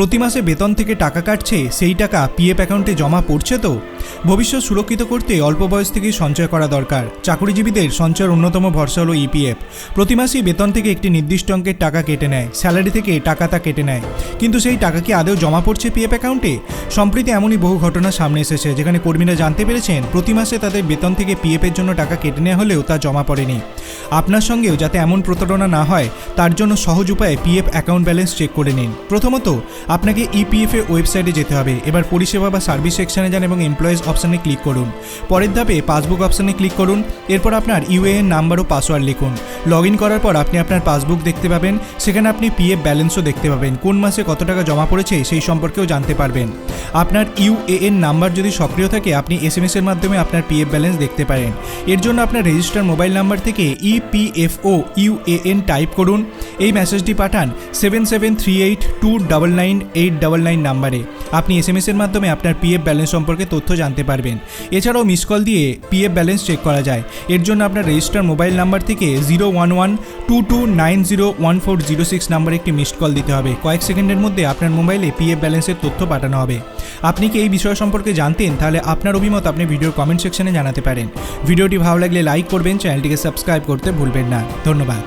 প্রতি মাসে বেতন থেকে টাকা কাটছে সেই টাকা পিএফ অ্যাকাউন্টে জমা পড়ছে তো? ভবিষ্যৎ সুরক্ষিত করতে অল্প বয়স থেকেই সঞ্চয় করা দরকার। চাকরিজীবীদের সঞ্চয়ের অন্যতম ভরসা হলো ইপিএফ প্রতি মাসেই বেতন থেকে একটি নির্দিষ্ট অঙ্কের টাকা কেটে নেয়। স্যালারি থেকে টাকা তা কেটে নেয়। কিন্তু সেই টাকা কি আদৌ জমা পড়ছে পিএফ অ্যাকাউন্টে সম্প্রতি এমনই বহু ঘটনা সামনে এসেছে, যেখানে কর্মীরা জানতে পেরেছেন প্রতি মাসে তাদের বেতন থেকে পিএফ এর জন্য টাকা কেটে নেওয়া হলেও তা জমা পড়েনি। আপনার সঙ্গেও যাতে এমন প্রতারণা না হয়, তার জন্য সহজ উপায়ে পিএফ অ্যাকাউন্ট ব্যালেন্স চেক করে নিন। প্রথমত, আপনাকে ইপিএফ এর ওয়েবসাইটে যেতে হবে। এবার পরিষেবা বা সার্ভিস সেকশনে যান এবং এমপ্লয়েজ অপশনে ক্লিক করুন। পরের ধাপে পাসবুক অপশানে ক্লিক করুন। এরপর আপনার ইউএএন নাম্বার ও পাসওয়ার্ড লিখুন। লগ ইন করার পর আপনি আপনার পাসবুক দেখতে পাবেন। সেখানে আপনি পিএফ ব্যালেন্সও দেখতে পাবেন। কোন মাসে কত টাকা জমা পড়েছে সেই সম্পর্কেও জানতে পারবেন। আপনার ইউএএন নাম্বার যদি সক্রিয় থাকে, আপনি এসএমএস এর মাধ্যমে আপনার পিএফ ব্যালেন্স দেখতে পারেন। এর জন্য আপনার রেজিস্টার মোবাইল নাম্বার থেকে ইপিএফও ইউএএন টাইপ করুন। এই মেসেজটি পাঠান seven seven three eight two double nine eight double nine নাম্বারে আপনি এসএমএস এর মাধ্যমে আপনার পিএফ ব্যালেন্স সম্পর্কে তথ্য জানতে পারবেন। এছাড়াও মিস কল দিয়ে পিএফ ব্যালেন্স চেক করা যায়। এর জন্য আপনার রেজিস্টার মোবাইল নাম্বার থেকে zero one one two two nine zero one four zero six নাম্বারে একটি মিসড কল দিতে হবে। কয়েক সেকেন্ডের মধ্যে আপনার মোবাইলে পিএফ ব্যালেন্সের তথ্য পাঠানো হবে। আপনি কি এই বিষয় সম্পর্কে জানতেন, তাহলে আপনার অভিমত আপনি ভিডিওর কমেন্ট সেকশনে জানাতে পারেন। ভিডিওটি ভালো লাগলে লাইক করবেন চ্যানেলটিকে সাবস্ক্রাইব করতে ভুলবেন না। ধন্যবাদ।